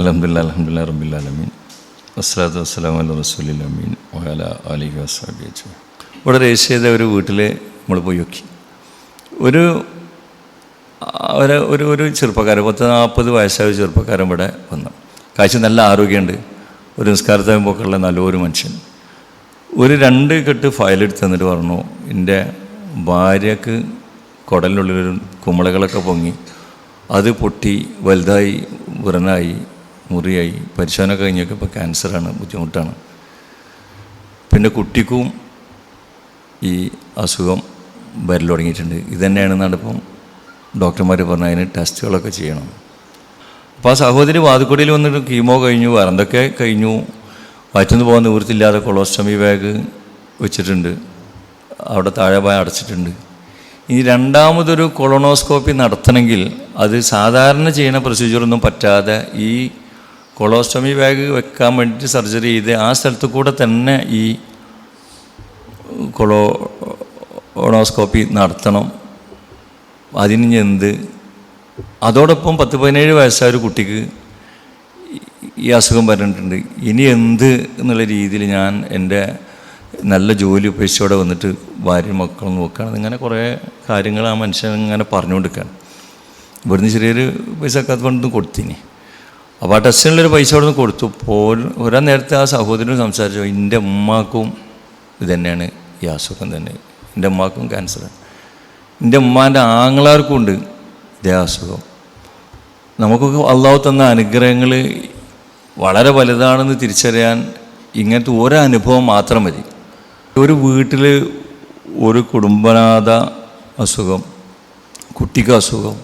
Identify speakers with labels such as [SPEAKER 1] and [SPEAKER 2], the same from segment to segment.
[SPEAKER 1] അലഹമില്ല അലഹമില്ല റബ്ബില്ലാലമീൻ വസ്സലാത്തു വസ്സലാം അല്ല റസൂലിലമീൻ വല അലിഹി വസ്സാബി അച്ചു ഇവിടെ രജിസ്റ്റർ ചെയ്ത ഒരു വീട്ടിൽ നമ്മൾ പോയി നോക്കി. ഒരു ഒരു ഒരു ചെറുപ്പക്കാരൻ പത്ത് നാൽപ്പത് വയസ്സായ ചെറുപ്പക്കാരൻ ഇവിടെ വന്നു. കാഴ്ച നല്ല ആരോഗ്യമുണ്ട്. ഒരു നിസ്കാരത്താകുമ്പോഴൊക്കെ ഉള്ള നല്ലൊരു മനുഷ്യൻ. ഒരു രണ്ട് കെട്ട് ഫയലെടുത്ത് തന്നിട്ട് പറഞ്ഞു എന്റെ ഭാര്യക്ക് കുടലിനുള്ളിലൊരു കുമ്പളകളൊക്കെ പൊങ്ങി അത് പൊട്ടി വലുതായി വ്രണായി മുറിയായി. പരിശോധന കഴിഞ്ഞൊക്കെ ഇപ്പോൾ ക്യാൻസറാണ് ബുദ്ധിമുട്ടാണ്. പിന്നെ കുട്ടിക്കും ഈ അസുഖം വരൽ തുടങ്ങിയിട്ടുണ്ട്. ഇതന്നെയാണെന്നാണ് ഇപ്പം ഡോക്ടർമാർ പറഞ്ഞ അതിന് ടെസ്റ്റുകളൊക്കെ ചെയ്യണം. അപ്പോൾ ആ സഹോദരി വാതുക്കൊടിയിൽ വന്നിട്ട് കീമോ കഴിഞ്ഞു വരന്തൊക്കെ കഴിഞ്ഞു? വയറ്റുനിന്ന് പോകാൻ നിവൃത്തില്ലാതെ കൊളോസ്റ്റമി ബാഗ് വെച്ചിട്ടുണ്ട്. അവിടെ താഴെ പോയി അടച്ചിട്ടുണ്ട്. ഇനി രണ്ടാമതൊരു കൊളോണോസ്കോപ്പി നടത്തണമെങ്കിൽ അത് സാധാരണ ചെയ്യുന്ന പ്രൊസീജിയറൊന്നും പറ്റാതെ ഈ കൊളോസ്റ്റമി ബാഗ് വെക്കാൻ വേണ്ടിയിട്ട് സർജറി ചെയ്ത് ആ സ്ഥലത്ത് കൂടെ തന്നെ ഈ കൊളോണോസ്കോപ്പി നടത്തണം. അതിന് എന്ത്? അതോടൊപ്പം പത്ത് പതിനേഴ് വയസ്സായ ഒരു കുട്ടിക്ക് ഈ അസുഖം പറഞ്ഞിട്ടുണ്ട് ഇനി എന്ത് എന്നുള്ള രീതിയിൽ ഞാൻ എന്റെ നല്ല ജോലി ഉപേക്ഷിച്ചോടെ വന്നിട്ട് ഭാര്യ മക്കളും നോക്കുകയാണ്. ഇങ്ങനെ കുറേ കാര്യങ്ങൾ ആ മനുഷ്യൻ ഇങ്ങനെ പറഞ്ഞുകൊണ്ടിരിക്കുകയാണ്. ഇവിടുന്ന് ചെറിയൊരു പൈസ ഒക്കെ കൊടുത്തിനി. അപ്പോൾ ആ ടെസ്റ്റിനുള്ളൊരു പൈസ അവിടെ നിന്ന് കൊടുത്തു. പോൽ ഒരാ നേരത്തെ ആ സഹോദരൻ സംസാരിച്ചു. എന്റെ ഉമ്മാക്കും ഇത് തന്നെയാണ് ഈ അസുഖം തന്നെ. എന്റെ ഉമ്മാക്കും ക്യാൻസറാണ് എന്റെ ഉമ്മാന്റെ ആങ്ങളാർക്കും ഉണ്ട് ഇതേ അസുഖം. നമുക്കൊക്കെ അള്ളാഹു തന്ന അനുഗ്രഹങ്ങൾ വളരെ വലുതാണെന്ന് തിരിച്ചറിയാൻ ഇങ്ങനത്തെ ഒരു അനുഭവം മാത്രം മതി. ഒരു വീട്ടിൽ ഒരു കുടുംബനാഥ അസുഖം കുട്ടിക്ക് അസുഖം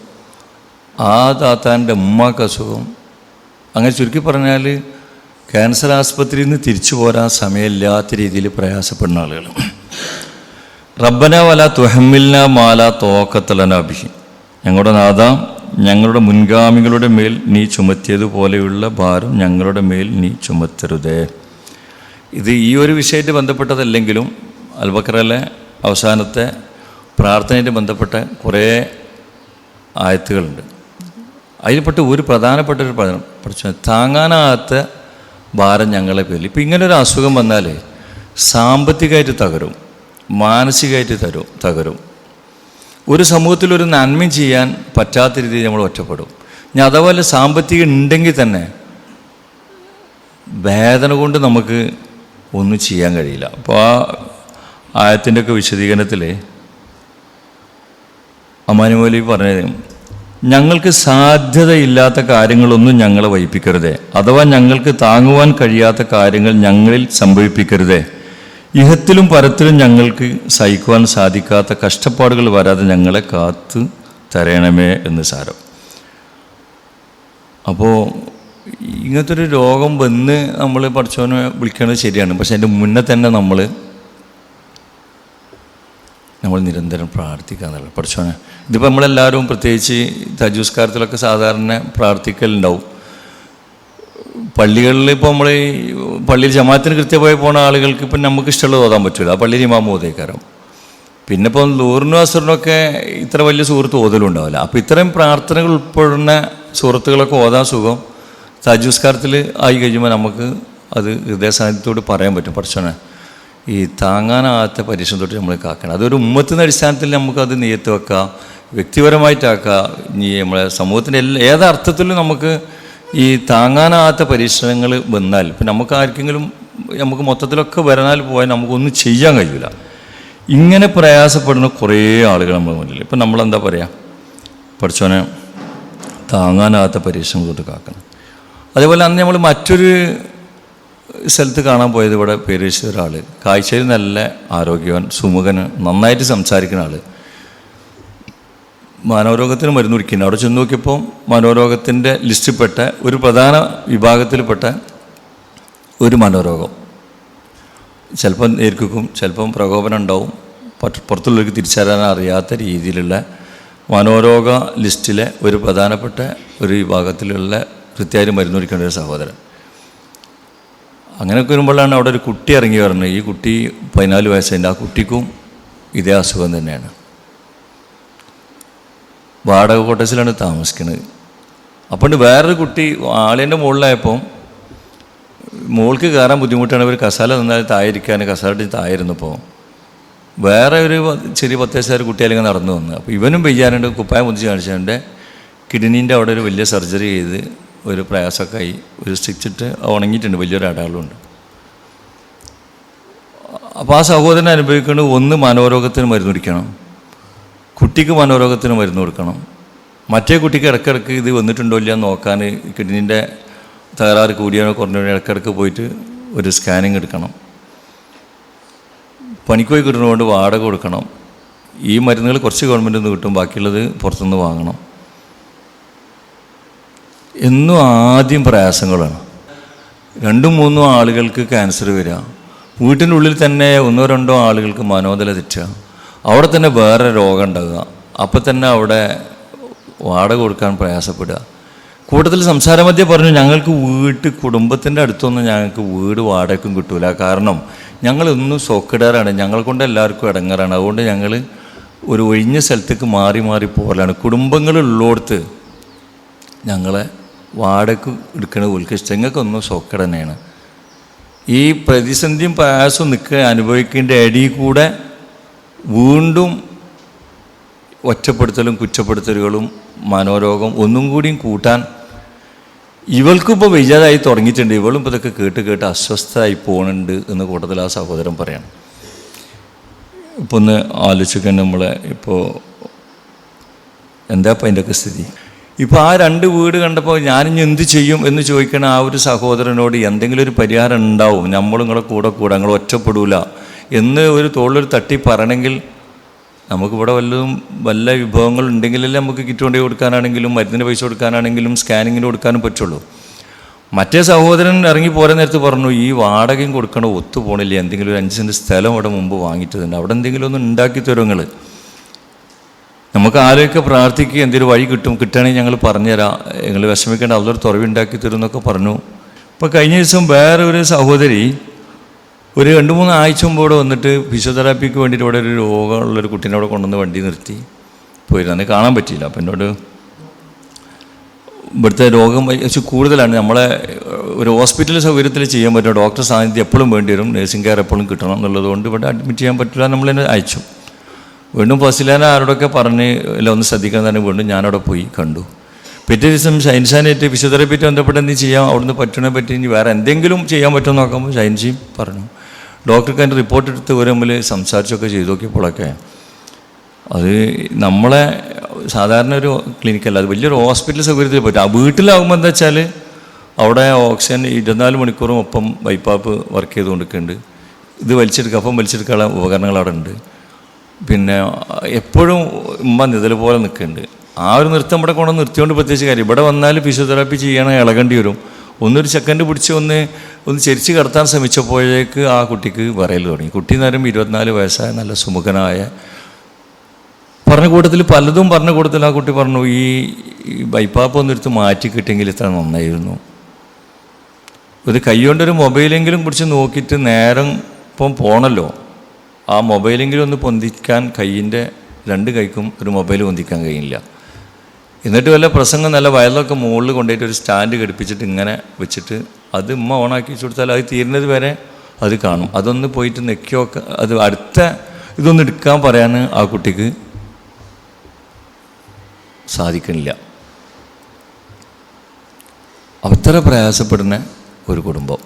[SPEAKER 1] ആ താത്താന്റെ ഉമ്മാക്ക് അസുഖം അങ്ങനെ ചുരുക്കി പറഞ്ഞാൽ ക്യാൻസർ ആസ്പത്രിയിൽ നിന്ന് തിരിച്ചു പോരാൻ സമയമില്ലാത്ത രീതിയിൽ പ്രയാസപ്പെടുന്ന ആളുകൾ റബ്ബന വല തുഹമ്മിൽന മാല തോക്കത്തലനാഭിഹി ഞങ്ങളുടെ നാഥ ഞങ്ങളുടെ മുൻഗാമികളുടെ മേൽ നീ ചുമത്തിയതുപോലെയുള്ള ഭാരം ഞങ്ങളുടെ മേൽ നീ ചുമത്തരുതേ. ഇത് ഈ ഒരു വിഷയമായിട്ട് ബന്ധപ്പെട്ടതല്ലെങ്കിലും അൽബക്കറിലെ അവസാനത്തെ പ്രാർത്ഥനയായിട്ട് ബന്ധപ്പെട്ട കുറേ ആയത്തുകളുണ്ട്. അതിൽപ്പെട്ട ഒരു പ്രധാനപ്പെട്ട ഒരു പ്രശ്നം താങ്ങാനാകാത്ത ഭാരം ഞങ്ങളെ പേരിൽ. ഇപ്പം ഇങ്ങനെ ഒരു അസുഖം വന്നാൽ സാമ്പത്തികമായിട്ട് തകരും. മാനസികമായിട്ട് തരും തകരും. ഒരു സമൂഹത്തിൽ ഒരു നന്മ ചെയ്യാൻ പറ്റാത്ത രീതിയിൽ നമ്മൾ ഒറ്റപ്പെടും. ഇനി അതേപോലെ സാമ്പത്തികം ഉണ്ടെങ്കിൽ തന്നെ വേദന കൊണ്ട് നമുക്ക് ഒന്നും ചെയ്യാൻ കഴിയില്ല. അപ്പോൾ ആ ആയത്തിന്റെയൊക്കെ വിശദീകരണത്തിൽ അമാനുമോലി പറഞ്ഞത് ഞങ്ങൾക്ക് സാധ്യതയില്ലാത്ത കാര്യങ്ങളൊന്നും ഞങ്ങളെ വഹിപ്പിക്കരുതേ. അഥവാ ഞങ്ങൾക്ക് താങ്ങുവാൻ കഴിയാത്ത കാര്യങ്ങൾ ഞങ്ങളിൽ സംഭവിപ്പിക്കരുതേ. ഇഹത്തിലും പരത്തിലും ഞങ്ങൾക്ക് സഹിക്കുവാൻ സാധിക്കാത്ത കഷ്ടപ്പാടുകൾ വരാതെ ഞങ്ങളെ കാത്ത് തരയണമേ എന്ന് സാരം. അപ്പോൾ ഇങ്ങനത്തെ ഒരു രോഗം വന്ന് നമ്മൾ പഠിച്ചവനെ വിളിക്കുന്നത് ശരിയാണ്. പക്ഷെ അതിന്റെ മുന്നേ തന്നെ നമ്മൾ നമ്മൾ നിരന്തരം പ്രാർത്ഥിക്കുക എന്നുള്ളത് പഠിച്ചോനെ ഇതിപ്പോൾ നമ്മളെല്ലാവരും പ്രത്യേകിച്ച് തജൂസ്കാരത്തിലൊക്കെ സാധാരണ പ്രാർത്ഥിക്കലുണ്ടാവും. പള്ളികളിൽ ഇപ്പോൾ നമ്മൾ പള്ളിയിൽ ജമാത്തിന് കൃത്യമായി പോണ ആളുകൾക്ക് ഇപ്പം നമുക്ക് ഇഷ്ടമുള്ളത് ഓതാൻ പറ്റില്ല ആ പള്ളിയിൽ ഇമാമ ഓതേക്കാരം. പിന്നെ ഇപ്പം ലൂറിനും അസുറിനൊക്കെ ഇത്ര വലിയ സുഹൃത്ത് ഓതലും ഉണ്ടാവില്ല. അപ്പോൾ ഇത്രയും പ്രാർത്ഥനകൾ ഉൾപ്പെടുന്ന സുഹൃത്തുക്കളൊക്കെ ഓതാൻ സുഖം. തജൂസ്കാരത്തിൽ ആയി കഴിയുമ്പോൾ നമുക്ക് അത് ഹൃദയസാന്നിധ്യത്തോട് പറയാൻ പറ്റും. പഠിച്ചോനെ ഈ താങ്ങാനാകാത്ത പരീക്ഷണം തൊട്ട് നമ്മൾ കാക്കണം. അതൊരു ഉമ്മത്തിന്റെ അടിസ്ഥാനത്തിൽ നമുക്കത് നെയ്യത്ത് വെക്കാം വ്യക്തിപരമായിട്ടാക്കാം. ഇനി നമ്മളെ സമൂഹത്തിന്റെ എല്ലാ ഏതർത്ഥത്തിലും നമുക്ക് ഈ താങ്ങാനാകാത്ത പരീക്ഷണങ്ങൾ വന്നാൽ ഇപ്പം നമുക്ക് ആർക്കെങ്കിലും നമുക്ക് മൊത്തത്തിലൊക്കെ വരാനാൽ പോയാൽ നമുക്കൊന്നും ചെയ്യാൻ കഴിയില്ല ഇങ്ങനെ പ്രയാസപ്പെടുന്ന കുറേ ആളുകൾ നമ്മുടെ മുന്നിൽ. ഇപ്പം നമ്മളെന്താ പറയുക പഠിച്ചോനെ താങ്ങാനാകാത്ത പരീക്ഷണം തൊട്ട് കാക്കണം. അതേപോലെ അന്ന് നമ്മൾ മറ്റൊരു സ്ഥലത്ത് കാണാൻ പോയത് ഇവിടെ പേരേശ് ഒരാൾ കാഴ്ചയിൽ നല്ല ആരോഗ്യവാൻ സുമുഖന് നന്നായിട്ട് സംസാരിക്കുന്ന ആൾ മനോരോഗത്തിന് മരുന്ന് കുടിക്കുന്നു. അവിടെ ചെന്ന് നോക്കിയപ്പോൾ മനോരോഗത്തിന്റെ ലിസ്റ്റിൽപ്പെട്ട ഒരു പ്രധാന വിഭാഗത്തിൽപ്പെട്ട ഒരു മനോരോഗം. ചിലപ്പം നേർക്കും ചിലപ്പം പ്രകോപനം ഉണ്ടാവും. പുറത്തുള്ളവർക്ക് തിരിച്ചറിയാൻ അറിയാത്ത രീതിയിലുള്ള മനോരോഗ ലിസ്റ്റിലെ ഒരു പ്രധാനപ്പെട്ട ഒരു വിഭാഗത്തിലുള്ള കൃത്യമായിട്ട് മരുന്ന് കുടിക്കേണ്ട ഒരു സഹോദരൻ. അങ്ങനെയൊക്കെ വരുമ്പോഴാണ് അവിടെ ഒരു കുട്ടി ഇറങ്ങി വരുന്നത് ഈ കുട്ടി പതിനാല് വയസ്സുണ്ട് ആ കുട്ടിക്കും ഇതേ അസുഖം തന്നെയാണ് വാടക കോട്ടേഴ്സിലാണ് താമസിക്കുന്നത് അപ്പോൾ വേറൊരു കുട്ടി ആളിന്റെ മുകളിലായപ്പം മോൾക്ക് കയറാൻ ബുദ്ധിമുട്ടാണ് ഒരു കസാല നിന്നാൽ തായിരിക്കാൻ കസാല തായിരുന്നപ്പോൾ വേറെ ഒരു ചെറിയ പത്ത് വയസ്സുകാർ കുട്ടി അല്ലെങ്കിൽ നടന്നു വന്നു അപ്പോൾ ഇവനും പെയ്യാനുണ്ട് കുപ്പായം മുതിച്ച് കാണിച്ചതിന്റെ കിഡ്നീന്റെ അവിടെ ഒരു വലിയ സർജറി ചെയ്ത് ഒരു പ്രയാസമൊക്കെ ആയി. ഒരു സ്റ്റിച്ചിട്ട് ഉണങ്ങിയിട്ടുണ്ട്. വലിയൊരു അടയാളമുണ്ട്. അപ്പോൾ ആ സഹോദരൻ അനുഭവിക്കുന്നത് ഒന്ന് മനോരോഗത്തിന് മരുന്ന് കുടിക്കണം. കുട്ടിക്ക് മനോരോഗത്തിന് മരുന്ന് കൊടുക്കണം. മറ്റേ കുട്ടിക്ക് ഇടയ്ക്കിടയ്ക്ക് ഇത് വന്നിട്ടുണ്ടോ ഇല്ല നോക്കാൻ കിഡ്നീന്റെ തകരാറ് കൂടിയാണോ കുറഞ്ഞോ ഇടയ്ക്കിടയ്ക്ക് പോയിട്ട് ഒരു സ്കാനിങ് എടുക്കണം. പണിക്ക് പോയി കിട്ടുന്നതുകൊണ്ട് വാടക കൊടുക്കണം. ഈ മരുന്നുകൾ കുറച്ച് ഗവൺമെന്റിൽ നിന്ന് കിട്ടും. ബാക്കിയുള്ളത് പുറത്തുനിന്ന് വാങ്ങണം. എന്നും ആദ്യം പ്രയാസങ്ങളാണ്. രണ്ടും മൂന്നും ആളുകൾക്ക് ക്യാൻസർ വരിക. വീട്ടിന്റെ ഉള്ളിൽ തന്നെ ഒന്നോ രണ്ടോ ആളുകൾക്ക് മനോദല തെറ്റുക. അവിടെ തന്നെ വേറെ രോഗം ഉണ്ടാകുക. അപ്പം തന്നെ അവിടെ വാടക കൊടുക്കാൻ പ്രയാസപ്പെടുക. കൂട്ടത്തിൽ സംസാരമധ്യ പറഞ്ഞു ഞങ്ങൾക്ക് വീട്ട് കുടുംബത്തിന്റെ അടുത്തൊന്നും ഞങ്ങൾക്ക് വീട് വാടകയ്ക്കും കിട്ടൂല. കാരണം ഞങ്ങളൊന്നും സോക്കിടാറാണ് ഞങ്ങൾ കൊണ്ട് എല്ലാവർക്കും ഇടങ്ങാറാണ്. അതുകൊണ്ട് ഞങ്ങൾ ഒരു ഒഴിഞ്ഞ സ്ഥലത്തേക്ക് മാറി മാറി പോകലാണ്. കുടുംബങ്ങളുള്ളോടത്ത് ഞങ്ങളെ വാടക എടുക്കണ ഉൽക്കിഷ്ടം ഞങ്ങൾക്കൊന്നും സോക്കട തന്നെയാണ്. ഈ പ്രതിസന്ധിയും പ്രയാസവും നിൽക്കുക അനുഭവിക്കേണ്ട അടിയിൽ കൂടെ വീണ്ടും ഒറ്റപ്പെടുത്തലും കുറ്റപ്പെടുത്തലുകളും മനോരോഗം ഒന്നും കൂടിയും കൂട്ടാൻ ഇവൾക്കിപ്പോൾ വിജയതായി തുടങ്ങിയിട്ടുണ്ട്. ഇവളും ഇപ്പോൾ ഇതൊക്കെ കേട്ട് കേട്ട് അസ്വസ്ഥമായി പോകുന്നുണ്ട് എന്ന് കൂട്ടത്തിൽ ആ സഹോദരൻ പറയണം. ഇപ്പോൾ ഒന്ന് ആലോചിക്കാൻ നമ്മളെ ഇപ്പോൾ എന്താ ഇപ്പം അതിന്റെയൊക്കെ സ്ഥിതി? ഇപ്പോൾ ആ രണ്ട് വീട് കണ്ടപ്പോൾ ഞാനിനി എന്ത് ചെയ്യും എന്ന് ചോദിക്കണ ആ ഒരു സഹോദരനോട് എന്തെങ്കിലും ഒരു പരിഹാരം ഉണ്ടാവും. നമ്മളും നിങ്ങളെ കൂടെ കൂടെ നിങ്ങൾ ഒറ്റപ്പെടൂല എന്ന് ഒരു തോളിലൊരു തട്ടി പറയണമെങ്കിൽ നമുക്കിവിടെ വല്ലതും വല്ല വിഭവങ്ങൾ ഉണ്ടെങ്കിലല്ലേ നമുക്ക് കിറ്റ് കൊണ്ടു കൊടുക്കാനാണെങ്കിലും മരുന്നിന് പൈസ കൊടുക്കാനാണെങ്കിലും സ്കാനിങ്ങിന് കൊടുക്കാനും പറ്റുള്ളൂ. മറ്റേ സഹോദരൻ ഇറങ്ങി പോരാൻ നേരത്ത് പറഞ്ഞു ഈ വാടകയും കൊടുക്കണോ? ഒത്തു പോണില്ല എന്തെങ്കിലും ഒരു അഞ്ച് സെന്റ് സ്ഥലം അവിടെ മുമ്പ് വാങ്ങിയിട്ടുണ്ട് അവിടെ എന്തെങ്കിലും ഒന്ന് ഉണ്ടാക്കി തരും നിങ്ങൾ നമുക്ക് ആരെയൊക്കെ പ്രാർത്ഥിക്കുക എന്തെങ്കിലും വഴി കിട്ടും കിട്ടുകയാണെങ്കിൽ ഞങ്ങൾ പറഞ്ഞുതരാം. നിങ്ങൾ വിഷമിക്കേണ്ട അതൊരു തുറവുണ്ടാക്കി തരും എന്നൊക്കെ പറഞ്ഞു. ഇപ്പോൾ കഴിഞ്ഞ ദിവസം വേറെ ഒരു സഹോദരി ഒരു രണ്ട് മൂന്ന് ആഴ്ച മുമ്പ് ഇവിടെ വന്നിട്ട് ഫിസിയോതെറാപ്പിക്ക് വേണ്ടിയിട്ട് ഇവിടെ ഒരു രോഗമുള്ളൊരു കുട്ടീനെ അവിടെ കൊണ്ടുവന്ന് വണ്ടി നിർത്തി പോയിരുന്നു. അന്ന് കാണാൻ പറ്റിയില്ല. അപ്പം എന്നോട് ഇവിടുത്തെ രോഗം വെച്ച് കൂടുതലാണ്. നമ്മളെ ഒരു ഹോസ്പിറ്റൽ സൗകര്യത്തിൽ ചെയ്യാൻ പറ്റും ഡോക്ടർ സാന്നിധ്യം എപ്പോഴും വേണ്ടി വരും. നേഴ്സിംഗ് കെയർ എപ്പോഴും കിട്ടണം എന്നുള്ളത് കൊണ്ട് ഇവിടെ അഡ്മിറ്റ് ചെയ്യാൻ പറ്റില്ല നമ്മളതിനെ അയച്ചു. വീണ്ടും ഫസിലാന ആരോടൊക്കെ പറഞ്ഞ് എല്ലാം ഒന്ന് ശ്രദ്ധിക്കാൻ തന്നെ വീണ്ടും ഞാനവിടെ പോയി കണ്ടു. പിറ്റേ ദിവസം ഷൈൻഷാനായിട്ട് പറ്റി ബന്ധപ്പെട്ട് എന്ത് ചെയ്യാം? അവിടുന്ന് പറ്റണേ പറ്റി ഇനി വേറെ എന്തെങ്കിലും ചെയ്യാൻ പറ്റുമെന്ന് നോക്കുമ്പോൾ ഷൈൻജിയും പറഞ്ഞു. ഡോക്ടർക്ക് അതിന്റെ റിപ്പോർട്ട് എടുത്ത് ഒരു മുമ്പിൽ സംസാരിച്ചൊക്കെ ചെയ്തു നോക്കിയപ്പോഴൊക്കെ അത് നമ്മളെ സാധാരണ ഒരു ക്ലിനിക്കല്ല അത് വലിയൊരു ഹോസ്പിറ്റൽ സൗകര്യത്തിൽ പറ്റും. ആ വീട്ടിലാകുമ്പോൾ എന്താ വെച്ചാൽ അവിടെ ഓക്സിജൻ ഇരുപത്തിനാല് മണിക്കൂറും ഒപ്പം വൈപ്പാപ്പ് വർക്ക് ചെയ്തുകൊണ്ടിരിക്കുന്നുണ്ട്. ഇത് വലിച്ചെടുക്കുക അപ്പം വലിച്ചെടുക്കാനുള്ള ഉപകരണങ്ങൾ അവിടെ ഉണ്ട്. പിന്നെ എപ്പോഴും ഉമ്മ നിതൽ പോലെ നിൽക്കുന്നുണ്ട്. ആ ഒരു നൃത്തം ഇവിടെ കൊണ്ട് നിർത്തിയോണ്ട് പ്രത്യേകിച്ച് കാര്യം. ഇവിടെ വന്നാൽ ഫിസിയോതെറാപ്പി ചെയ്യണ ഇളകേണ്ടി വരും. ഒന്നൊരു സെക്കൻഡ് പിടിച്ച് ഒന്ന് ഒന്ന് ചരിച്ച് കടത്താൻ ശ്രമിച്ചപ്പോഴേക്ക് ആ കുട്ടിക്ക് വിറയൽ തുടങ്ങി. കുട്ടി നേരം ഇരുപത്തിനാല് വയസ്സായ നല്ല സുമുഖനായ പറഞ്ഞ കൂട്ടത്തിൽ പലതും പറഞ്ഞ കൂട്ടത്തിൽ ആ കുട്ടി പറഞ്ഞു ഈ ബൈപ്പാപ്പ് ഒന്നെടുത്ത് മാറ്റി കിട്ടിയെങ്കിൽ ഇത്ര നന്നായിരുന്നു. ഒരു കൈകൊണ്ടൊരു മൊബൈലെങ്കിലും പിടിച്ച് നോക്കിയിട്ട് നേരം ഇപ്പം പോണല്ലോ. ആ മൊബൈലെങ്കിലും ഒന്ന് പൊന്തിക്കാൻ കൈയിന്റെ രണ്ട് കൈക്കും ഒരു മൊബൈൽ പൊന്തിക്കാൻ കഴിയില്ല. എന്നിട്ട് വല്ല പ്രസംഗം നല്ല വയലൊക്കെ മുകളിൽ കൊണ്ടുപോയിട്ട് ഒരു സ്റ്റാൻഡ് ഘടിപ്പിച്ചിട്ട് ഇങ്ങനെ വെച്ചിട്ട് അത് ഉമ്മ ഓണാക്കി വെച്ച് കൊടുത്താൽ അത് തീരുന്നത് വരെ അത് കാണും. അതൊന്ന് പോയിട്ട് നെക്കിയോ അത് അടുത്ത ഇതൊന്ന് എടുക്കാൻ പറയാൻ ആ കുട്ടിക്ക് സാധിക്കണില്ല. അത്ര പ്രയാസപ്പെടുന്ന ഒരു കുടുംബം.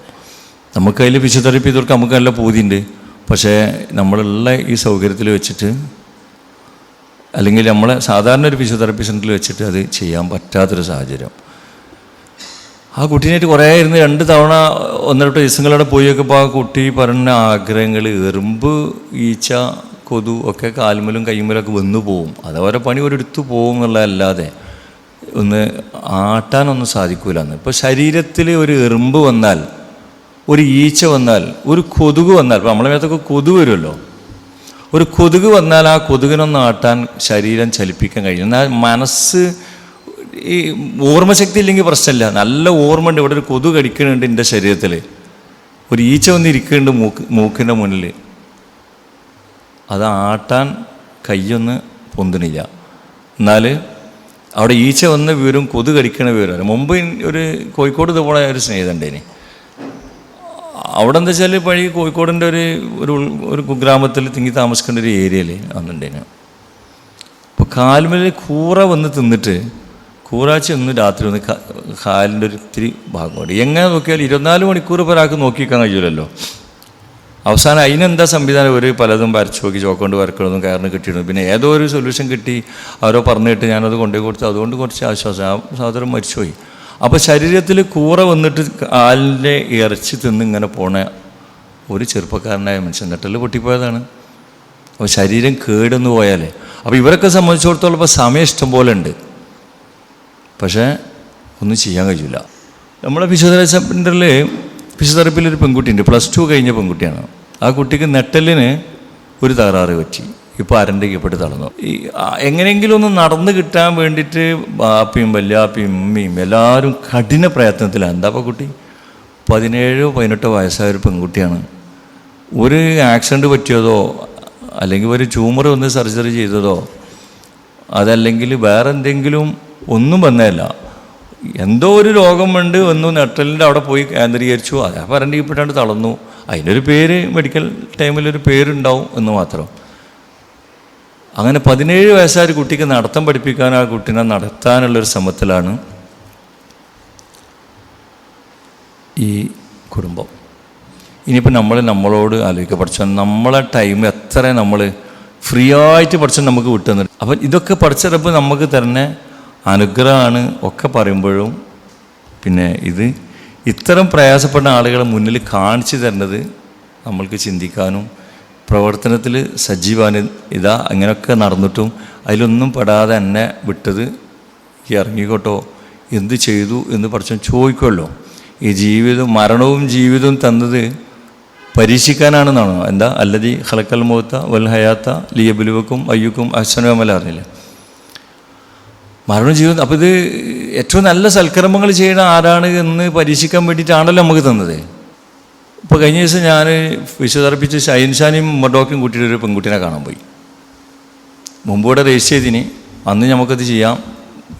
[SPEAKER 1] നമുക്ക് അതിൽ ഫിസിയോതെറാപ്പി ചെയ്തവർക്ക് നമുക്ക് നല്ല പൂതിയുണ്ട്. പക്ഷേ നമ്മളുള്ള ഈ സൗകര്യത്തിൽ വെച്ചിട്ട് അല്ലെങ്കിൽ നമ്മളെ സാധാരണ ഒരു ഫിസിയോതെറാപ്പി സെന്ററിൽ വെച്ചിട്ട് അത് ചെയ്യാൻ പറ്റാത്തൊരു സാഹചര്യം. ആ കുട്ടീനായിട്ട് കുറേ ഇരുന്ന് രണ്ട് തവണ ഒന്നരട്ട് ദിവസങ്ങളവിടെ പോയി നോക്കുമ്പോൾ ആ കുട്ടി പറഞ്ഞ ആഗ്രഹങ്ങൾ എറുമ്പ് ഈച്ച കൊതു ഒക്കെ കാൽമലും കൈമലൊക്കെ വന്നു പോവും. അതവരെ പണി ഒരിടത്ത് പോകും എന്നുള്ളതല്ലാതെ ഒന്ന് ആട്ടാനൊന്നും സാധിക്കൂലെന്ന് ഇപ്പോൾ ശരീരത്തിൽ ഒരു എറുമ്പ് വന്നാൽ ഒരു ഈച്ച വന്നാൽ ഒരു കൊതുക് വന്നാൽ ഇപ്പം നമ്മളെ മേത്തൊക്കെ കൊതു വരുമല്ലോ. ഒരു കൊതുക് വന്നാൽ ആ കൊതുകിനൊന്ന് ആട്ടാൻ ശരീരം ചലിപ്പിക്കാൻ കഴിയും. എന്നാൽ മനസ്സ് ഈ ഓർമ്മശക്തി ഇല്ലെങ്കിൽ പ്രശ്നമില്ല. നല്ല ഓർമ്മ ഉണ്ട് ഇവിടെ ഒരു കൊതുക് കടിക്കുന്നുണ്ട് എന്റെ ശരീരത്തിൽ. ഒരു ഈച്ച വന്ന് ഇരിക്കുന്നുണ്ട് മൂക്ക് മൂക്കിന്റെ മുന്നിൽ. അത് ആട്ടാൻ കയ്യൊന്ന് പൊന്തണില്ല എന്നാൽ അവിടെ ഈച്ച വന്ന് വിവരം കൊതു കടിക്കണ വിവരം മുമ്പ് ഒരു കോഴിക്കോട് ഇതുപോലെ ഒരു സ്നേഹിതണ്ടേനി അവിടെ എന്താ വെച്ചാൽ പഴയ കോഴിക്കോടിന്റെ ഒരു ഒരു ഒരു കുഗ്രാമത്തിൽ തിങ്ങി താമസിക്കേണ്ട ഒരു ഏരിയയിൽ അന്നുണ്ടേന് അപ്പോൾ കാൽമേൽ കൂറ വന്ന് തിന്നിട്ട് കൂറാച്ചി ഒന്ന് രാത്രി ഒന്ന് കാ- കാലിന്റെ ഒരു ഇത്തിരി ഭാഗം ഭാഗമുണ്ട് എങ്ങനെ നോക്കിയാൽ ഇരുപത്തിനാല് മണിക്കൂർ ഒരാൾക്ക് നോക്കിക്കാൻ കഴിയില്ലല്ലോ അവസാനം അതിനെന്താ സംവിധാനം? ഒരു പലതും വരച്ചു നോക്കി ചോക്കൊണ്ട് വരക്കണതും കയറിന് കിട്ടിയിരുന്നു പിന്നെ ഏതോ ഒരു സൊല്യൂഷൻ കിട്ടി. അവരോ പറഞ്ഞിട്ട് ഞാനത് കൊണ്ടുപോയി കൊടുത്തു. അതുകൊണ്ട് കുറച്ച് ആശ്വാസം. ആ സഹോദരൻ മരിച്ചുപോയി. അപ്പോൾ ശരീരത്തിൽ കൂറ വന്നിട്ട് കാലിന്റെ ഇറച്ചി തിന്ന് ഇങ്ങനെ പോണ ഒരു ചെറുപ്പക്കാരനായ മനുഷ്യൻ നെട്ടൽ പൊട്ടിപ്പോയതാണ്. അപ്പോൾ ശരീരം കേടെന്ന് പോയാലേ. അപ്പോൾ ഇവരൊക്കെ സംബന്ധിച്ചിടത്തോളം ഇപ്പോൾ സമയം ഇഷ്ടം പോലെ ഉണ്ട്. പക്ഷേ ഒന്നും ചെയ്യാൻ കഴിയില്ല നമ്മളെ ഫിസിയോതെറാപ്പി സെന്ററിൽ ഫിസിയോതെറാപ്പിയിൽ ഒരു പെൺകുട്ടിയുണ്ട്. പ്ലസ് ടു കഴിഞ്ഞ പെൺകുട്ടിയാണ്. ആ കുട്ടിക്ക് നെട്ടലിന് ഒരു തകരാറ് പറ്റി. ഇപ്പോൾ അരണ്ടയ്ക്കപ്പെട്ട് തളർന്നു. ഈ എങ്ങനെയെങ്കിലും ഒന്ന് നടന്ന് കിട്ടാൻ വേണ്ടിയിട്ട് ബാപ്പിയും വല്യാപ്പിയും ഉമ്മയും എല്ലാവരും കഠിന പ്രയത്നത്തിലാണ്. എന്താ അപ്പോൾ കുട്ടി? പതിനേഴോ പതിനെട്ടോ വയസ്സായ ഒരു പെൺകുട്ടിയാണ്. ഒരു ആക്സിഡന്റ് പറ്റിയതോ അല്ലെങ്കിൽ ഒരു ട്യൂമർ ഒന്ന് സർജറി ചെയ്തതോ അതല്ലെങ്കിൽ വേറെ എന്തെങ്കിലും ഒന്നും വന്നതല്ല. എന്തോ ഒരു രോഗം ഉണ്ട് വന്നു നെട്ടലിന്റെ അവിടെ പോയി കേന്ദ്രീകരിച്ചു. അത് പറഞ്ഞിപ്പെട്ടാണ്ട് തളർന്നു. അതിനൊരു പേര് മെഡിക്കൽ ടൈമിലൊരു പേരുണ്ടാവും എന്ന് മാത്രം. അങ്ങനെ പതിനേഴ് വയസ്സായ ഒരു കുട്ടിക്ക് നടത്തം പഠിപ്പിക്കാൻ ആ കുട്ടീനെ നടത്താനുള്ളൊരു ശ്രമത്തിലാണ് ഈ കുടുംബം. ഇനിയിപ്പോൾ നമ്മൾ നമ്മളോട് ആലോചിക്കുക. പഠിച്ച നമ്മളെ ടൈം എത്ര നമ്മൾ ഫ്രീ ആയിട്ട് പഠിച്ച നമുക്ക് വിട്ടുന്നത് അപ്പം ഇതൊക്കെ പഠിച്ചപ്പോൾ നമുക്ക് തന്നെ അനുഗ്രഹമാണ് ഒക്കെ പറയുമ്പോഴും പിന്നെ ഇത് ഇത്തരം പ്രയാസപ്പെടുന്ന ആളുകളെ മുന്നിൽ കാണിച്ചു തരുന്നത് നമ്മൾക്ക് ചിന്തിക്കാനും പ്രവർത്തനത്തിൽ സജീവാന് ഇതാ അങ്ങനെയൊക്കെ നടന്നിട്ടും അതിലൊന്നും പെടാതെ എന്നെ വിട്ടത് ഇറങ്ങിക്കോട്ടോ എന്ത് ചെയ്തു എന്ന് പഠിച്ച ചോദിക്കുമല്ലോ ഈ ജീവിതം മരണവും ജീവിതവും തന്നത് പരീക്ഷിക്കാനാണെന്നാണോ? എന്താ? അല്ലതി ഹലക്കൽ മുഹത്ത വൽ ഹയാത്ത ലിയബുലുവക്കും അയ്യുക്കും അഹ്സനുമല്ല അറിഞ്ഞില്ല? മരണ ജീവിതം അപ്പോൾ ഇത് ഏറ്റവും നല്ല സൽക്കർമ്മങ്ങൾ ചെയ്യണ ആരാണ് എന്ന് പരീക്ഷിക്കാൻ വേണ്ടിയിട്ടാണല്ലോ നമുക്ക് തന്നത്. ഇപ്പോൾ കഴിഞ്ഞ ദിവസം ഞാൻ ഫിസിയോതെറപ്പിച്ച് ഷൈൻഷാനും മൊഡോക്കും കൂട്ടിയിട്ട് ഒരു പെൺകുട്ടീനെ കാണാൻ പോയി. മുമ്പൂടെ രജിസ്റ്റർ ചെയ്തിന്. അന്ന് നമുക്കത് ചെയ്യാം.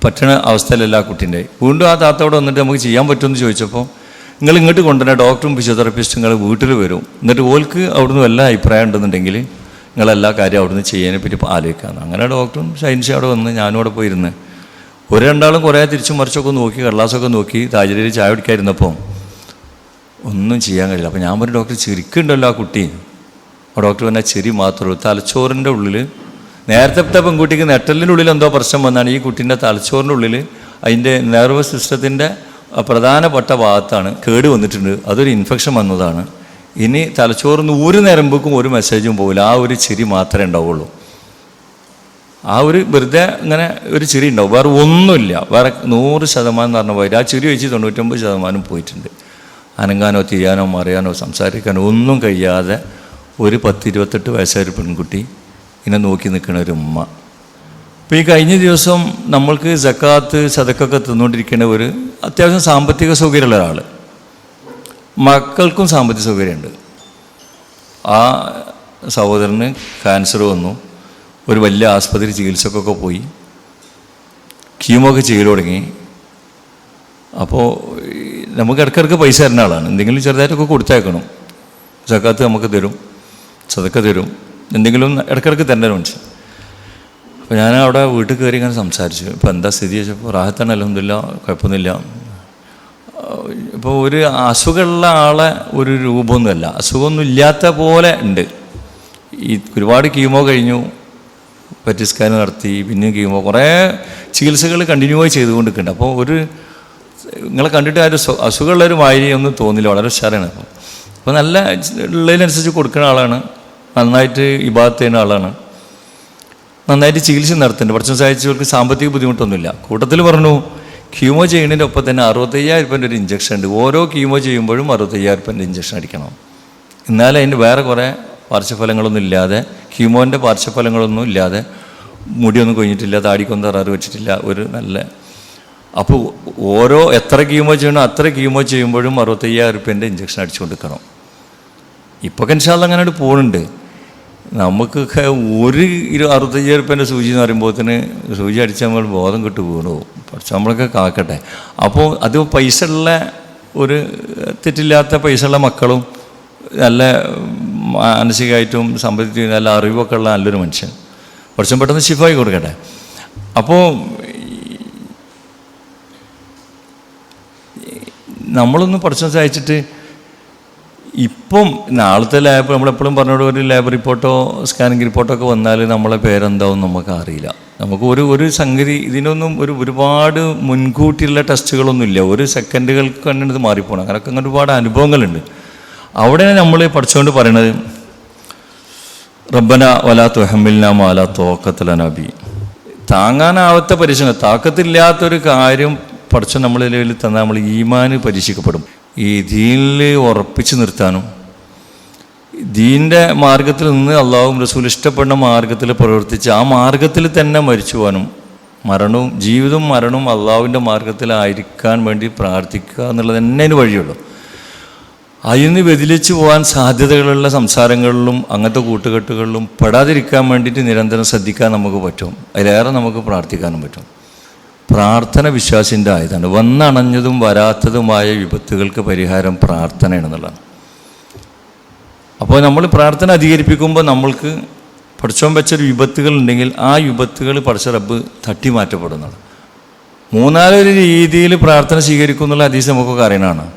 [SPEAKER 1] പറ്റണ അവസ്ഥയിലല്ല ആ കുട്ടീന്റെ വീണ്ടും ആ താത്തോടെ വന്നിട്ട് നമുക്ക് ചെയ്യാൻ പറ്റുമെന്ന് ചോദിച്ചപ്പോൾ നിങ്ങൾ ഇങ്ങോട്ട് കൊണ്ടുവരുന്ന ഡോക്ടറും ഫിസിയോതെറപ്പിസ്റ്റും നിങ്ങൾ വീട്ടിൽ വരും. എന്നിട്ട് ഓൾക്ക് അവിടുന്ന് വല്ല അഭിപ്രായം ഉണ്ടെന്നുണ്ടെങ്കിൽ നിങ്ങളെല്ലാ കാര്യം അവിടുന്ന് ചെയ്യാനെ പറ്റി ആലോചിക്കാമെന്ന് അങ്ങനെ ഡോക്ടറും ഷൈൻഷി അവിടെ വന്ന് ഞാനും അവിടെ പോയിരുന്നു. ഒരു രണ്ടാളും കുറേ തിരിച്ചും മറിച്ചൊക്കെ നോക്കി കടലാസൊക്കെ നോക്കി താജരയിൽ ചായ കുടിക്കാതിരുന്നപ്പോൾ ഒന്നും ചെയ്യാൻ കഴിയില്ല. അപ്പോൾ ഞാൻ പറഞ്ഞു ഡോക്ടർ ചിരിക്കുന്നുണ്ടല്ലോ ആ കുട്ടി. അപ്പോൾ ഡോക്ടർ പറഞ്ഞാൽ ചെരി മാത്രമേ ഉള്ളൂ. തലച്ചോറിന്റെ ഉള്ളിൽ നേരത്തെ പെൺകുട്ടിക്ക് നെട്ടലിന്റെ ഉള്ളിൽ എന്തോ പ്രശ്നം വന്നാണ്. ഈ കുട്ടീന്റെ തലച്ചോറിന്റെ ഉള്ളിൽ അതിന്റെ നെർവസ് സിസ്റ്റത്തിന്റെ പ്രധാനപ്പെട്ട ഭാഗത്താണ് കേട് വന്നിട്ടുണ്ട്. അതൊരു ഇൻഫെക്ഷൻ വന്നതാണ്. ഇനി തലച്ചോറിന് ഒരു നിരമ്പക്കും ഒരു മെസ്സേജും പോകില്ല ആ ഒരു ചിരി മാത്രമേ ഉണ്ടാവുള്ളൂ. ആ ഒരു വെറുതെ ഇങ്ങനെ ഒരു ചിരി ഉണ്ടാവും. വേറെ ഒന്നുമില്ല. വേറെ നൂറ് ശതമാനം എന്ന് പറഞ്ഞ പോയിട്ട് ആ ചിരി വെച്ച് തൊണ്ണൂറ്റൊമ്പത് ശതമാനം പോയിട്ടുണ്ട്. അനങ്ങാനോ തിരിയാനോ മറിയാനോ സംസാരിക്കാനോ ഒന്നും കഴിയാതെ ഒരു പത്ത് ഇരുപത്തെട്ട് വയസ്സായ ഒരു പെൺകുട്ടി ഇങ്ങനെ നോക്കി നിൽക്കുന്ന ഒരു ഉമ്മ. അപ്പോൾ ഈ കഴിഞ്ഞ ദിവസം നമ്മൾക്ക് ജക്കാത്ത് സതക്കൊക്കെ തിന്നുകൊണ്ടിരിക്കുന്ന ഒരു അത്യാവശ്യം സാമ്പത്തിക സൗകര്യമുള്ള ഒരാൾ മക്കൾക്കും സാമ്പത്തിക സൗകര്യമുണ്ട്. ആ സഹോദരന് ക്യാൻസർ വന്നു. ഒരു വലിയ ആസ്പത്രി ചികിത്സക്കൊക്കെ പോയി. കീമോ ചെയ്യൽ തുടങ്ങി. അപ്പോൾ നമുക്ക് ഇടയ്ക്കിടയ്ക്ക് പൈസ തരുന്ന ആളാണ്. എന്തെങ്കിലും ചെറുതായിട്ടൊക്കെ കൊടുത്തേക്കണം സക്കാത്ത് നമുക്ക് തരും. ചതക്ക തരും. എന്തെങ്കിലും ഇടയ്ക്കിടയ്ക്ക് തരേണ്ട മനുഷ്യൻ. അപ്പോൾ ഞാൻ അവിടെ വീട്ടിൽ കയറി ഇങ്ങനെ സംസാരിച്ചു. ഇപ്പോൾ എന്താ സ്ഥിതി ചോദിച്ചപ്പോൾ റാഹത്താണ് അലഹമില്ല കുഴപ്പമൊന്നുമില്ല. ഇപ്പോൾ ഒരു അസുഖമുള്ള ആളെ ഒരു രൂപമൊന്നുമല്ല. അസുഖമൊന്നും ഇല്ലാത്ത പോലെ ഉണ്ട്. ഈ ഒരുപാട് കീമോ കഴിഞ്ഞു. പറ്റി സ്കാൻ നടത്തി പിന്നെയും കീമോ. കുറേ ചികിത്സകൾ കണ്ടിന്യൂ ആയി ചെയ്തുകൊണ്ടിരിക്കുന്നുണ്ട്. അപ്പോൾ ഒരു നിങ്ങളെ കണ്ടിട്ട് ആ ഒരു അസുഖമുള്ളൊരു ഒന്നും തോന്നില്ല. വളരെ ഉഷാറാണ്. അപ്പോൾ അപ്പോൾ നല്ല ഉള്ളതിനനുസരിച്ച് കൊടുക്കുന്ന ആളാണ്. നന്നായിട്ട് ഇബാദത്ത് ചെയ്യുന്ന ആളാണ്. നന്നായിട്ട് ചികിത്സ നടത്തുന്നുണ്ട്. പഠിച്ച സഹായിച്ചവർക്ക് സാമ്പത്തിക ബുദ്ധിമുട്ടൊന്നുമില്ല. കൂട്ടത്തിൽ പറഞ്ഞു കീമോ ചെയ്യുന്നതിന്റെ ഒപ്പം തന്നെ അറുപത്തയ്യായിരം രൂപന്റെ ഒരു ഇഞ്ചക്ഷൻ ഉണ്ട്. ഓരോ കീമോ ചെയ്യുമ്പോഴും അറുപത്തയ്യായിരം രൂപന്റെ ഇഞ്ചക്ഷൻ അടിക്കണം. എന്നാലും അതിന്റെ വേറെ കുറേ പാർശ്വഫലങ്ങളൊന്നും ഇല്ലാതെ കീമോന്റെ പാർശ്വഫലങ്ങളൊന്നും ഇല്ലാതെ മുടിയൊന്നും കൊഞ്ഞിട്ടില്ല താടിക്കൊന്നും തറാറ് വെച്ചിട്ടില്ല. ഒരു നല്ല അപ്പോൾ ഓരോ എത്ര കീമോ ചെയ്യണോ അത്ര കീമോ ചെയ്യുമ്പോഴും അറുപത്തയ്യായിരം റുപ്യന്റെ ഇഞ്ചക്ഷൻ അടിച്ചു കൊടുക്കണം ഇപ്പോൾ കൻഷാൽ അങ്ങനെ പോകുന്നുണ്ട് നമുക്കൊക്കെ ഒരു ഇരു അറുപത്തയ്യായിരം റുപ്യന്റെ സൂചി എന്ന് പറയുമ്പോഴത്തിന് സൂചി അടിച്ചാൽ നമ്മൾ ബോധം കിട്ടു വീണു പക്ഷെ നമ്മളൊക്കെ കാക്കട്ടെ. അപ്പോൾ അത് പൈസ ഉള്ള ഒരു തെറ്റില്ലാത്ത പൈസ ഉള്ള മക്കളും നല്ല മാനസികമായിട്ടും സമ്പത്തി നല്ല അറിവൊക്കെ ഉള്ള നല്ലൊരു മനുഷ്യൻ. കുറച്ചും പെട്ടെന്ന് ഷിഫായി കൊടുക്കട്ടെ. അപ്പോൾ നമ്മളൊന്ന് പ്രശ്നം സഹായിച്ചിട്ട് ഇപ്പം നാളത്തെ ലാബ് നമ്മളെപ്പോഴും പറഞ്ഞോട് ഒരു ലാബ് റിപ്പോർട്ടോ സ്കാനിങ് റിപ്പോർട്ടോ ഒക്കെ വന്നാൽ നമ്മളെ പേരെന്താവും നമുക്ക് അറിയില്ല. നമുക്ക് ഒരു ഒരു സംഗതി ഇതിനൊന്നും ഒരു ഒരുപാട് മുൻകൂട്ടിയുള്ള ടെസ്റ്റുകളൊന്നും ഇല്ല. ഒരു സെക്കൻഡുകൾക്ക് തന്നെ ഇത് മാറിപ്പോകണം അങ്ങനെയൊക്കെ അങ്ങനെ ഒരുപാട് അനുഭവങ്ങളുണ്ട്. അവിടെ നമ്മൾ പഠിച്ചുകൊണ്ട് പറയണത് റബ്ബന വലാ തുഹമ്മിൽന മാല തോക്കത്തല നബി താങ്ങാനാവാത്ത പരിശ്രമം താക്കത്തില്ലാത്തൊരു കാര്യം പഠിച്ച നമ്മളെ നിലവിൽ തന്നാൽ നമ്മൾ ഈമാൻ പരീക്ഷിക്കപ്പെടും. ഈ ദീനിൽ ഉറപ്പിച്ചു നിർത്താനും ദീന്റെ മാർഗത്തിൽ നിന്ന് അള്ളാഹും റസൂൽ ഇഷ്ടപ്പെടുന്ന മാർഗത്തിൽ പ്രവർത്തിച്ച് ആ മാർഗത്തിൽ തന്നെ മരിച്ചു പോകാനും മരണവും ജീവിതവും മരണവും അള്ളാഹുവിന്റെ മാർഗത്തിലായിരിക്കാൻ വേണ്ടി പ്രാർത്ഥിക്കുക എന്നുള്ളത് തന്നെ അതിന് വഴിയുള്ളൂ. അതിന് വ്യതിലിച്ച് പോകാൻ സാധ്യതകളുള്ള സംസാരങ്ങളിലും അങ്ങനത്തെ കൂട്ടുകെട്ടുകളിലും പെടാതിരിക്കാൻ വേണ്ടിയിട്ട് നിരന്തരം ശ്രദ്ധിക്കാൻ നമുക്ക് പറ്റും. അതിലേറെ നമുക്ക് പ്രാർത്ഥിക്കാനും പറ്റും. പ്രാർത്ഥന വിശ്വാസിന്റെ ആയതാണ്. വന്നണഞ്ഞതും വരാത്തതുമായ വിപത്തുകൾക്ക് പരിഹാരം പ്രാർത്ഥനയാണെന്നുള്ളതാണ്. അപ്പോൾ നമ്മൾ പ്രാർത്ഥന അധികരിപ്പിക്കുമ്പോൾ നമ്മൾക്ക് പഠിച്ചോൻ വെച്ചൊരു വിപത്തുകൾ ഉണ്ടെങ്കിൽ ആ വിപത്തുകൾ പഠിച്ച റബ്ബ് തട്ടി മാറ്റപ്പെടുന്നതാണ് മൂന്നാലൊരു രീതിയിൽ പ്രാർത്ഥന സ്വീകരിക്കും എന്നുള്ള അതീസ് നമുക്കൊക്കെ അറിയണമാണ്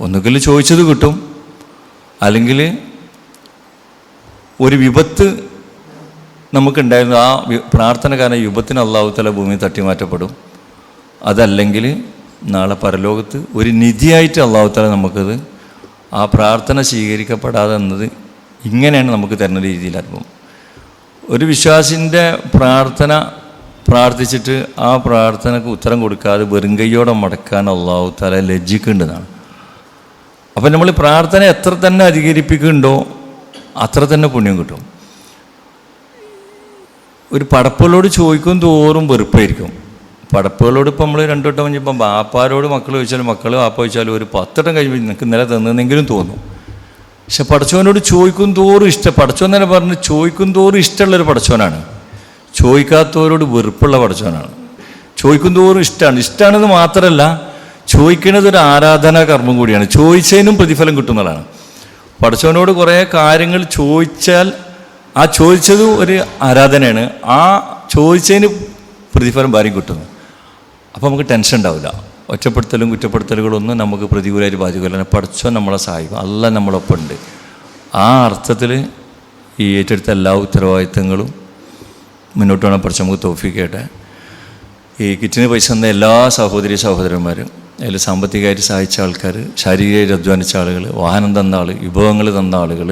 [SPEAKER 1] ഒന്നുകിൽ ചോദിച്ചത് കിട്ടും അല്ലെങ്കിൽ ഒരു വിപത്ത് നമുക്കുണ്ടായിരുന്നു. ആ പ്രാർത്ഥന കാരണം യുപത്തിന് അള്ളാഹു തല ഭൂമി തട്ടിമാറ്റപ്പെടും. അതല്ലെങ്കിൽ നാളെ പരലോകത്ത് ഒരു നിധിയായിട്ട് അള്ളാഹു തല നമുക്കത് ആ പ്രാർത്ഥന സ്വീകരിക്കപ്പെടാതെ എന്നത് ഇങ്ങനെയാണ് നമുക്ക് തരുന്ന രീതിയിൽ അനുഭവം. ഒരു വിശ്വാസിന്റെ പ്രാർത്ഥന പ്രാർത്ഥിച്ചിട്ട് ആ പ്രാർത്ഥനക്ക് ഉത്തരം കൊടുക്കാതെ വെറും കൈയോടെ മടക്കാൻ അള്ളാഹു തല ലജ്ജിക്കേണ്ടതാണ്. അപ്പം നമ്മൾ പ്രാർത്ഥന എത്ര തന്നെ അധികരിപ്പിക്കുന്നുണ്ടോ അത്ര തന്നെ പുണ്യം കിട്ടും. ഒരു പടപ്പുകളോട് ചോദിക്കും തോറും വെറുപ്പായിരിക്കും. പടപ്പുകളോട് ഇപ്പം നമ്മൾ രണ്ടു വട്ടം കഴിഞ്ഞപ്പം ബാപ്പാരോട് മക്കൾ ചോദിച്ചാലും മക്കൾ ബാപ്പ ചോദിച്ചാലും ഒരു പത്തട്ടം കഴിയുമ്പോൾ നിനക്ക് ഇന്നലെ തന്നെങ്കിലും തോന്നും. പക്ഷെ പടച്ചവനോട് ചോദിക്കും തോറും ഇഷ്ടം പടച്ചോൻ തന്നെ പറഞ്ഞ് ചോദിക്കും തോറും ഇഷ്ടമുള്ളൊരു പടച്ചവനാണ് ചോദിക്കാത്തവരോട് വെറുപ്പുള്ള പടച്ചവനാണ് ചോദിക്കും തോറും ഇഷ്ടമാണ് ഇഷ്ടമാണെന്ന് മാത്രമല്ല ചോദിക്കുന്നത് ഒരു ആരാധനാ കർമ്മം കൂടിയാണ്. ചോദിച്ചതിനും പ്രതിഫലം കിട്ടുന്നതാണ്. പടച്ചവനോട് കുറേ കാര്യങ്ങൾ ചോദിച്ചാൽ ആ ചോദിച്ചത് ഒരു ആരാധനയാണ്. ആ ചോദിച്ചതിന് പ്രതിഫലം ഭാര്യം കിട്ടുന്നു. അപ്പോൾ നമുക്ക് ടെൻഷൻ ഉണ്ടാവില്ല ഒറ്റപ്പെടുത്തലും കുറ്റപ്പെടുത്തലുകളൊന്നും നമുക്ക് പ്രതികൂലമായിട്ട് ബാധിക്കില്ല പഠിച്ചോ നമ്മളെ സഹായിക്കും. അല്ല നമ്മളൊപ്പം ഉണ്ട് ആ അർത്ഥത്തിൽ ഈ ഏറ്റെടുത്ത എല്ലാ ഉത്തരവാദിത്തങ്ങളും മുന്നോട്ട് വേണം പഠിച്ച് നമുക്ക് തോഫിക്കട്ടെ ഈ കിറ്റിന് പൈസ തന്ന എല്ലാ സഹോദരി സഹോദരന്മാരും അതിൽ സാമ്പത്തികമായിട്ട് സഹായിച്ച ആൾക്കാർ ശാരീരികമായിട്ട് അധ്വാനിച്ച ആളുകൾ വാഹനം തന്ന ആൾ വിഭവങ്ങൾ തന്ന ആളുകൾ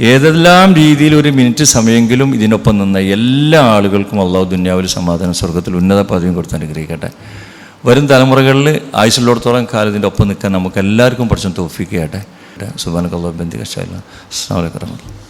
[SPEAKER 1] ഏതെല്ലാം രീതിയിൽ ഒരു മിനിറ്റ് സമയമെങ്കിലും ഇതിനൊപ്പം നിന്ന എല്ലാ ആളുകൾക്കും അള്ളാഹു ദുന്യാവിൽ സമാധാനം സ്വർഗത്തിൽ ഉന്നത പദവി കൊടുത്ത് അനുഗ്രഹിക്കട്ടെ. വരും തലമുറകളിൽ ആയുസുള്ളിടത്തോളം കാലത്തിന്റെ ഒപ്പം നിൽക്കാൻ നമുക്ക് എല്ലാവർക്കും പഠിച്ചും തോഫിക്കട്ടെ സുബാനക്കല്ലാ ബന്ധി ശൈല അസ്സാം വലൈക്കും